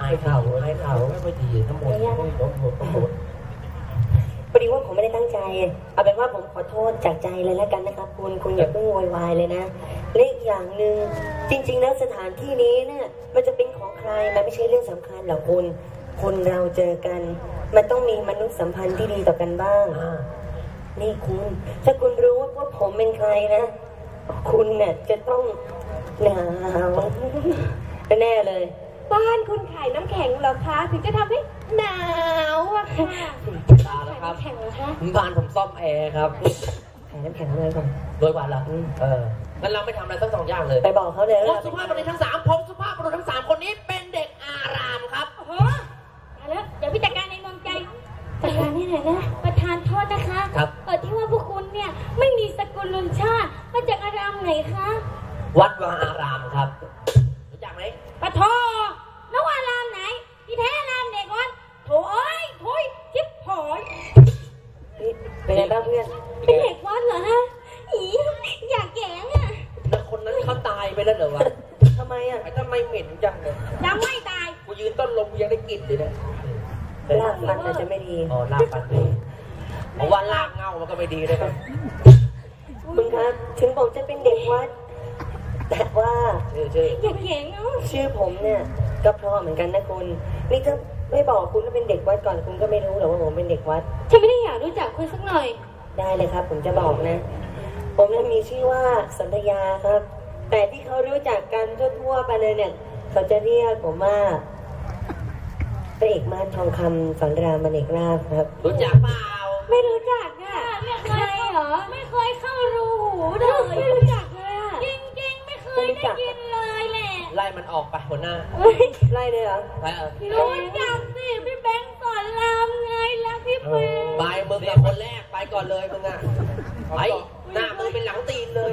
อายเขาอายเขาไม่ค่อยดีทั้งหมดทั้งหมดทั้งหมดทั้งหมดพอดีว่าผมไม่ได้ตั้งใจ เอาเป็นว่าผมขอโทษจากใจเลยแล้วกันนะครับคุณคุณอย่าเพิ่งโวยวายเลยนะและอีกอย่างหนึ่งจริง ๆ แล้วสถานที่นี้เนี่ยมันจะเป็นของใครมันไม่ใช่เรื่องสำคัญหรอกคุณคนเราเจอกัน มันต้องมีมนุษยสัมพันธ์ที่ดีต่อกันบ้างอ่านี่คุณ ถ้าคุณรู้ว่าผมเป็นใครนะ คุณเนี่ยจะต้อง หนาวแน่เลย บ้านคุณขายน้ำแข็งเหรอคะ ถึงจะทำให้หนาวอะค่ะตาแล้วครับขายน้ำแข็งเหรอคะบ้านผมซ่อมแอร์ครับแข็งน้ำแข็งอะไรก่อนโดยวันละเอองั้นเราไม่ทำอะไรทั้งสองอย่างเลย ไปบอกเขาเลยผมว่าสุภาพบุรุษทั้งสามผมสุภาพบุรุษทั้งสามคนนี้เป็นเด็กอารามครับโอ้โหตายแล้วเดี๋ยวพี่จัดการในดวงใจจัดการนี่หน่อยนะประธานโทษนะคะครับเออที่ว่าพวกคุณเนี่ยไม่มีสกุลลุนชาติมาจากอารามไหนคะ ไปแล้วเหรอวะทำไมอะไอ้ทำไมเหม็นจังเลยยังไม่ตาย กูยืนต้นลมกูยังได้กลิ่นเลยนะลากฟันอาจจะไม่ดี อ๋อลากปันดีเพราะว่าลากเงามันก็ไม่ดีเลยครับคุณครับ ถึงผมจะเป็นเด็กวัด แต่ว่าชื่อชื่ออยากแกงเนาะชื่อผมเนี่ย ก็เพราะเหมือนกันนะคุณ นี่ถ้าไม่บอกคุณว่าเป็นเด็กวัดก่อนคุณก็ไม่รู้หรอกว่าผมเป็นเด็กวัด ฉันไม่ได้อยากรู้จักคุณสักหน่อย ได้เลยครับ ผมจะบอกนะ ผมนั้นมีชื่อว่าสันธยาครับ แต่ที่เขารู้จักกันทั่วๆไปเลยเนี่ย เขาจะเรียกผมว่าพระเอกมาศทองคำสอนรามมเนกราบครับ รู้จักเปล่า ไม่รู้จักอะใครเหรอ ไม่เคยเข้ารูหูเลยไม่รู้จักเลยอะจริงๆ ไม่เคยได้ยินเลยแหละไล่มันออกไปหัวหน้าไล่เลยเหรอไปเออรู้จักสิพี่แบงค์สอนรามไงแล้วพี่เพื่อนไปมึงอะคนแรกไปก่อนเลยมึงอะไปหน้ามึงเป็นหลังตีนเลย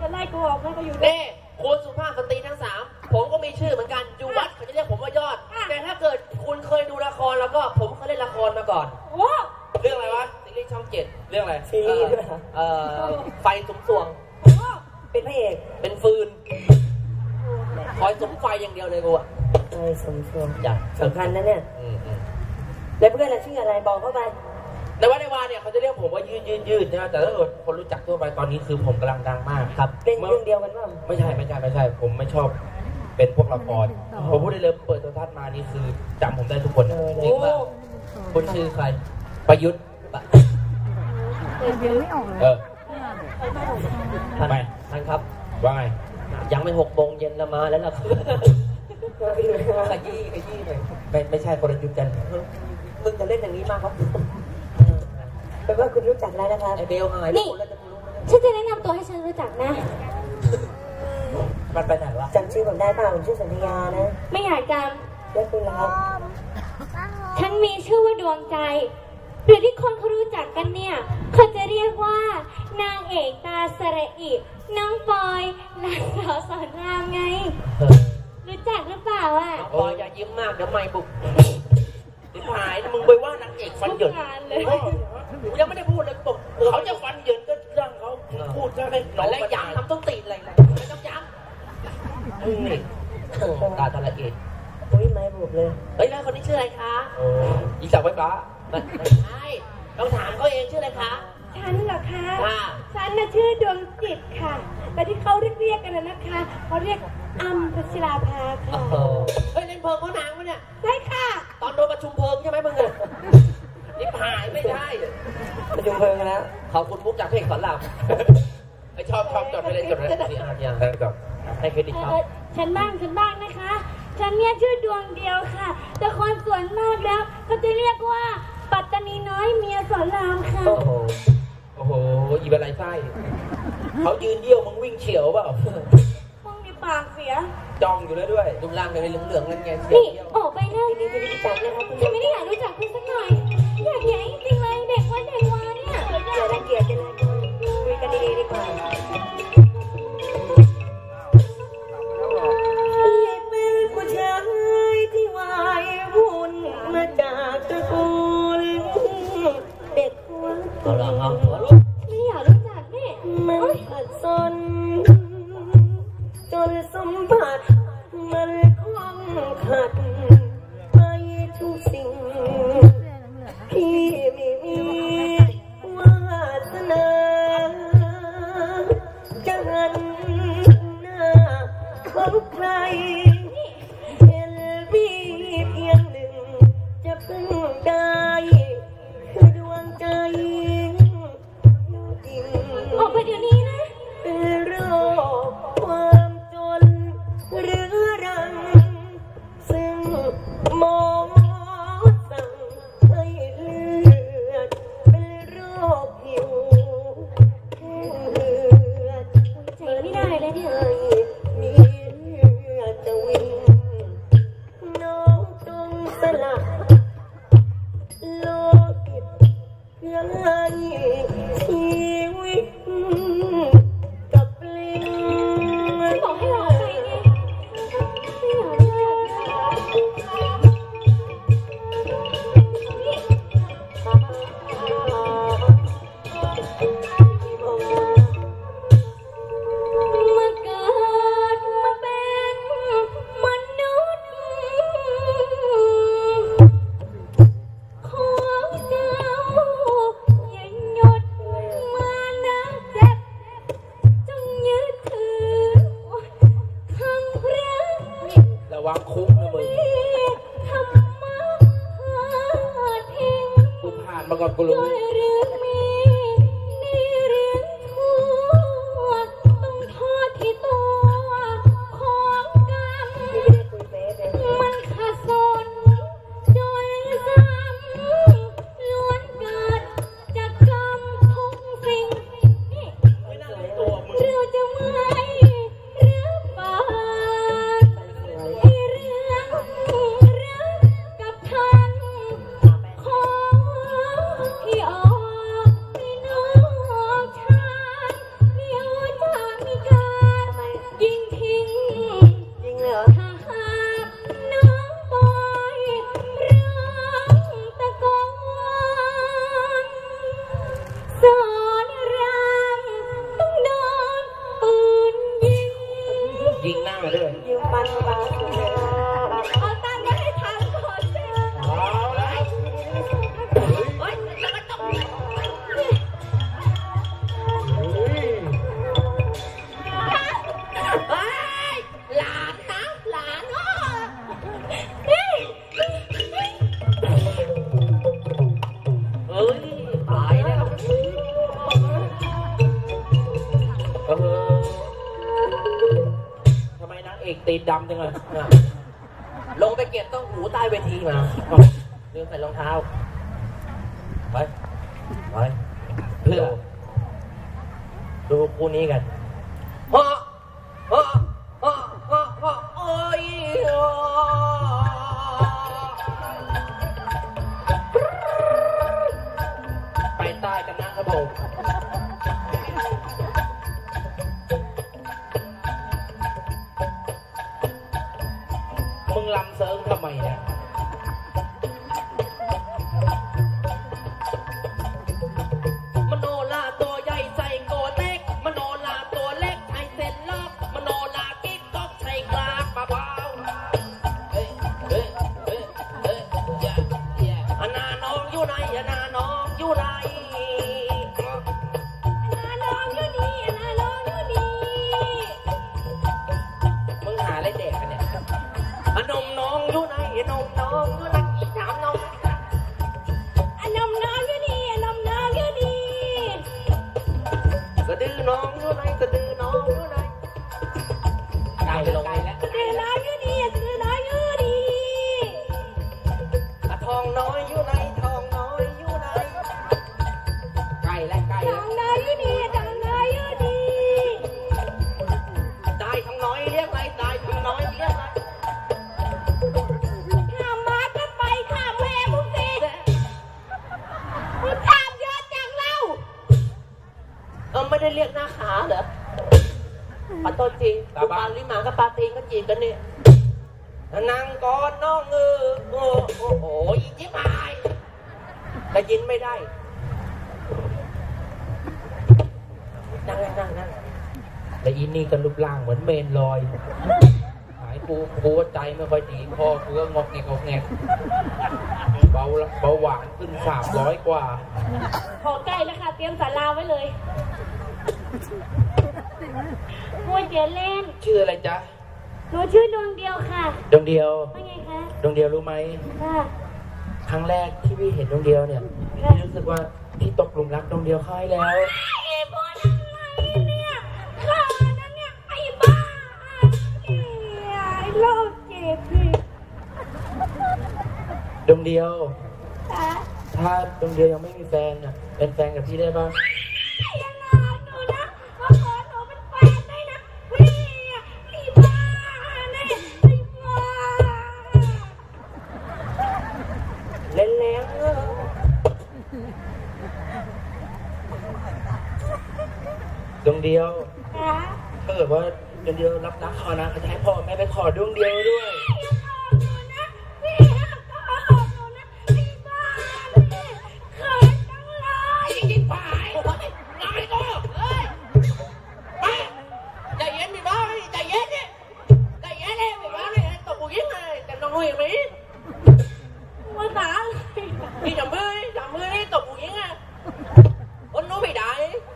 จะไล่กูออกไม่ก็อยู่ด้วยเน่คุณสุภาพสตรีทั้งสามผมก็มีชื่อเหมือนกันอยู่วัดเขาจะเรียกผมว่ายอดอะ แต่ถ้าเกิดคุณเคยดูละครแล้วก็ผมเคยเล่นละครมาก่อน โอ้ เรื่องอะไรวะซีรีส์ช่องเจ็ดเรื่องอะไรซีรีส์ด้วยเหรอ เอ่อไฟสุมสวงโหเป็นพระเอกเป็นฟืน คอยสุมไฟอย่างเดียวเลยกูอะไอ้สมควรจ้ะสำคัญนะเนี่ย อืมอืมแล้วเพื่อนเราชื่ออะไรบอกเข้าไป ในวัดในวาเนี่ยเขาจะเรียกผมว่ายืดยืดยืดนะแต่ถ้าเกิดคนรู้จักทั่วไปตอนนี้คือผมกำลังดังมากครับเป็นมื่เรื่องเดียวกันว่าไม่ใช่ไม่ใช่ไม่ใช่ ผมไม่ชอบเป็นพวกละครผมพูดได้เลยเปิดโทรทัศน์มานี่คือจำผมได้ทุกคนเออจริงป่ะคุณชื่อใคร ประยุทธ์ปะเออท่านไปท่านครับว่าไงยังไม่หกโมงเย็นแล้วมาแล้วล่ะครับขยี้ขยี้หน่อยไม่ไม่ใช่คนละยุทธ์กันมึงจะเล่นอย่างนี้มากครับ แปลว่าคุณรู้จักแล้วนะครับไอเบลหายแล้วคนแล้วจะรู้ไหมฉันจะแนะนำตัวให้ฉันรู้จักนะ มันไปไหนวะจำชื่อผมได้เปล่าผมชื่อสัญญานะไม่อยากจแล้วคุณล่ะครับำฉันมีชื่อว่าดวงใจ หรือที่คนเขารู้จักกันเนี่ย เขาจะเรียกว่า นางเอกตาสระอิน้องปอยนางสาวสอนรามไง เออรู้จักหรือเปล่าอะ น้องปอยอย่ายิ้มมากเดี๋ยวไม่บุกทิ หายนะมึงไปว่านางเอกฟันเหยินทุกงานเลยกูยังไม่ได้พูดเลยบอกเขาจะฟันเหยินก็เรื่องเขาพูดก็ให้น้องแล้วย้ำทำต้องตีนอะไรนะไม่ต้องย้ำอืมนี่ตาทะละเอียดอุ้ยไม้บุบเลยเฮ้ยแล้วคนนี้ชื่ออะไรคะอีสาวไฟฟ้าไม่ไม่ใช่ต้องถามเขาเองชื่ออะไรคะฉันเหรอคะค่ะฉันน่ะชื่อดวงจิตค่ะ แต่ที่เขาเรียกเรียกกันนะนะคะเขาเรียกอัมพัชราภาโอ้ค่ะโหเฮ้ยเล่นเพลิงเขาหนังวะเนี่ย ใช่ค่ะตอนโดน ประชุมเพลิงใช่ไหมมึงอะนี่หายไม่ใช่ประชุมเพลิงกันแล้วขอบคุณมุกจากเพลงสอนรามไอชอบชอบจดไปเลยจดไปเลยนี่อ่านยังได้ครับให้เครดิตเอเขาอฉันบ้างฉันบ้างนะคะ ฉันเนี่ยชื่อดวงเดียวค่ะ แต่คนส่วนมากแล้ว ก็จะเรียกว่าปัตตานีน้อยเมียสอนรามค่ะ โอ้โห โอ้โหอีเป็นไรไส้ เขายืนเยี่ยวมึงวิ่งเฉียวเปล่ามึงมี ปากเสีย จ้องอยู่แล้วด้วยดูร่างเลยเหลืองๆนั่นไงเฉียวนี่เยี่ยวออกไปเลยนี่ที่รู้จักนะครับคุณฉันไม่ได้อยากรู้จักคุณสักหน่อย อยากแย่งจริงๆเลยเด็กวันเด็กวาเนี่ยอย่ารังเกียจกันเลยคุยกันดีๆดีกว่าเป็นผู้ชายที่วายวุ่นมาจากตระกูลเด็กวัด เอาละครับ of pride. Bakulung. ลลงไปเก็บต้องหูใต้เวทีมาลืมใส่รองเท้า ไป ไปเพื่อดูคู่นี้กัน ลำเสิร์งทำไมเนี่ยมโนราตัวใหญ่ใส่โกเต็กมโนราตัวเล็กใช้เส้นลอกมโนราเกก๊กใช้กลากมะพร้าเฮ้เฮ้เฮ้เฮ้ยอย่าน้องอยู่ไหนอนาน้องอยู่ไหน เออไม่ได้เรียกหน้าขาเหรอขอโทษจริงกูปาลิมาก็ปลาตีนก็จีบกันนี่นั่งกอนน้องเออโอ้โหโอยิ้มหายแต่ยินไม่ได้ นั่งนั่งนั่งแต่อินนี่ก็รูปร่างเหมือนเมนลอยหายกูกูใจไม่ค่อยดีพ่อกูก็งอกเงกงอกเงกเบาเบาหวานขึ้นสามร้อยกว่าพอใกล้แล้วค่ะ เตรียมสาราไว้เลย กลัวเดี๋เล่น ชื่ออะไรจ๊ะหนูชื่อดวงเดียวค่ะดวงเดียวว่าไงคะ ดวงเดียวรู้ไหม ค่ะ ครั้งแรกที่พี่เห็นดวงเดียวเนี่ยพี่รู้สึกว่าพี่ตกหลุมรักดวงเดียวค่อยแล้ว เอ๋พ่ทำไมเนี่ยข้นั่นเนี่ยไอ้บ้าเอ๋ไอ้โรคเจ็บดวงเดียวถ้าดวงเดียวยังไม่มีแฟนอะเป็นแฟนกับพี่ได้ปะ ดวงเดียวค่ะถ้าเกิดว่าดวงเดียวรับรักเขานะเขาจะให้พ่อแม่ไปขอดวงเดียวด้วยอย่าหลอกห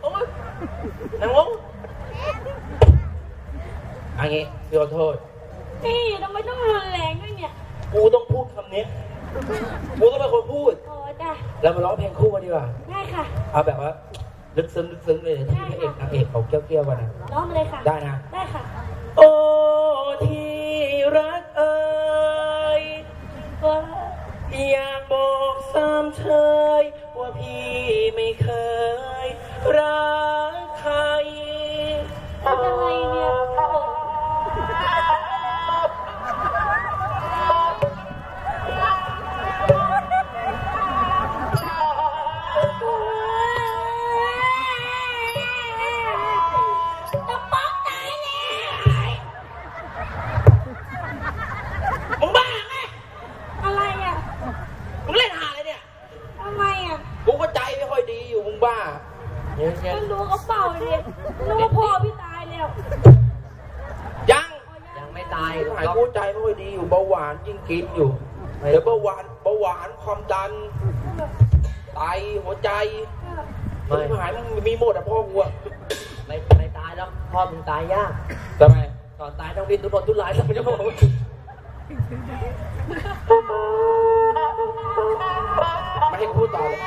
นูนะพี่อย่าหลอกหนูนะไอ้บ้าเนี่ยเขินจังเลยยิ่งไปนายก็เฮ้ยไปใจเย็นมีบ้าไหมใจเย็นเนี่ยใจเย็นเลยมีบ้าเลยตบกูยิ่งเลยแต่น้องหนุ่ยไหมภาษาอะไรพี่จับมือจับมือนี่ตบกูยิ่งอะคนรู้ไม่ได้โอ้ยนางงอันนี้พี่ขอโทษ พี่ทำไมต้องรุนแรงด้วยเนี่ยกูต้องพูดคำนี้ กูต้องเป็นคนพูด โอ้จ้ะแล้วมาร้องเพลงคู่กันดีกว่า ได้ค่ะ เอาแบบว่า ลึกซึ้งลึกซึ้งเลยที่พระเอกนางเอกเขาเกี้ยวเกี้ยวๆกันนะร้องมาเลยค่ะ ได้นะ ได้ค่ะ โอ้ที่รักเอ่ยว่าอยากบอกสามเชยว่าพี่ไม่เคยรัก หายกูใจไม่ค่อยดีอยู่เบาหวานยิ่งกินอยู่เดี๋ยวเบาหวานเบาหวานความดันไตหัวใจไม่ไม่หายมันมีหมดอะพ่อกูอะไม่ไม่ตายแล้วพ่อมึงตายยากทำไมก่อนตายต้องดิ้นทุรนทุรายสักชั่วโมงไม่ให้กูพูดต่อเลย